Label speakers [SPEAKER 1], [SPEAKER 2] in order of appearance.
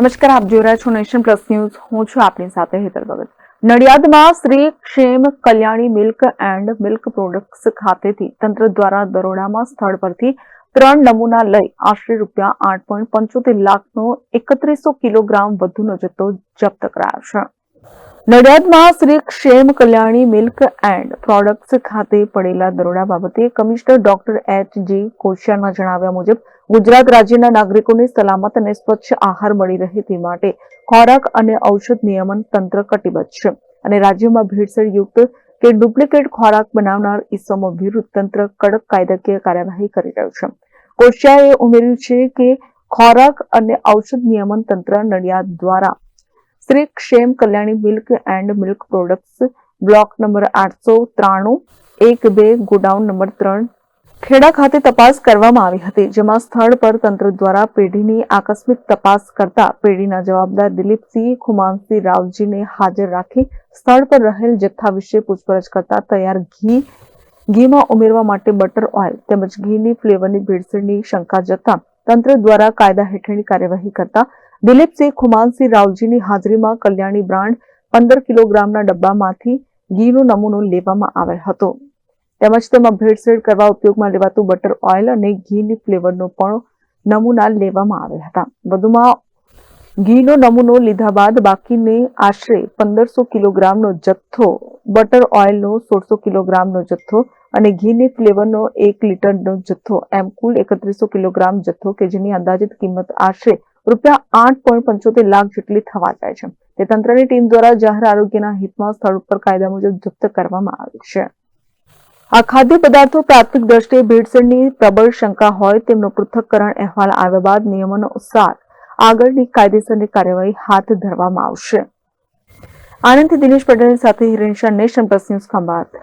[SPEAKER 1] નમસ્કાર, આપ જોઈ રહ્યા છો નેશન પ્લસ ન્યૂઝ. હું છું આપની સાથે Hetal Bhagat. નડિયાદમાં Shri Kshem Kalyani milk and milk products ખાતેથી તંત્ર દ્વારા દરોડામાં સ્થળ પરથી ત્રણ નમૂના લઈ આશરે રૂપિયા આઠ પોઈન્ટ પંચોતેર લાખનો એકત્રીસો કિલોગ્રામ વધુનો જથ્થો જપ્ત કરાયો છે. નડિયાદમાં Shri Kshem Kalyani milk and products ખાતે પડેલા દરોડા બાબતે કમિશનર ડોક્ટર એચ જે કોશિયાના જણાવ્યા મુજબ, ગુજરાત રાજ્યના નાગરિકોને સલામત અને સ્વચ્છ આહાર મળી રહે તે માટે ખોરાક અને ઔષધ નિયમન તંત્ર કટિબદ્ધ છે અને રાજ્યમાં ભેળસેળ યુક્ત કે ડુપ્લિકેટ ખોરાક બનાવનાર ઇસમો વિરુદ્ધ તંત્ર કડક કાયદાકીય કાર્યવાહી કરી રહ્યું છે. કોશિયાએ ઉમેર્યું છે કે ખોરાક અને ઔષધ નિયમન તંત્ર નડિયાદ દ્વારા Shri Kshem Kalyani milk and milk products, block number આઠસો ત્રાણું, એક બે, ગોડાઉન નંબર ત્રણ. ખેડા ખાતે તપાસ કરવામાં આવી હતી, જેમાં સ્થળ પર તંત્ર દ્વારા પેઢીની આકસ્મિક તપાસ કરતા પેઢીના જવાબદાર દિલીપસિંહ ખુમાનસિંહ રાવજીને હાજર રાખી સ્થળ પર રહેલ જથ્થા વિશે પૂછપરછ કરતા તૈયાર ઘી, ઘીમાં ઉમેરવા માટે બટર ઓઇલ તેમજ ઘીની ફ્લેવરની ભેળસેળની શંકા જતા તંત્ર દ્વારા કાયદા હેઠળની કાર્યવાહી કરતા દિલીપસિંહ ખુમાનસિંહ રાવજીની હાજરીમાં કલ્યાણી બ્રાન્ડ પંદર કિલોગ્રામના ડબ્બામાંથી ઘીનો નમૂનો લેવામાં આવેલ હતો. તેમજ તેમાં ભેળસેળ કરવા ઉપયોગમાં લેવાતું બટર ઓઇલ અને ઘીની ફ્લેવરનો પણ નમૂના લેવામાં આવ્યા હતા. વધુમાં ઘીનો નમૂનો લીધા બાદ બાકીને આશરે પંદરસો કિલોગ્રામનો જથ્થો, બટર ઓઇલનો સોળસો કિલોગ્રામનો જથ્થો અને ઘીની ફ્લેવરનો એક લીટરનો જથ્થો એમ કુલ એકત્રીસો કિલોગ્રામ જથ્થો કે જેની અંદાજિત કિંમત આશરે રૂપિયા આઠ પોઈન્ટ પંચોતેર લાખ જેટલી થવા જાય છે. તે તંત્રની ટીમ દ્વારા જાહેર આરોગ્યના હિતમાં સ્થળ ઉપર કાયદા મુજબ જપ્ત કરવામાં આવી છે. આ ખાદ્ય પદાર્થો પ્રાથમિક દ્રષ્ટિએ ભેળસેળની પ્રબળ શંકા હોય તેમનો પૃથ્થકરણ અહેવાલ આવ્યા બાદ નિયમોનો અનુસાર આગળની કાયદેસરની કાર્યવાહી હાથ ધરવામાં આવશે. આનંદથી દિનેશ પટેલ સાથે Hiren nation plus news Khambhat.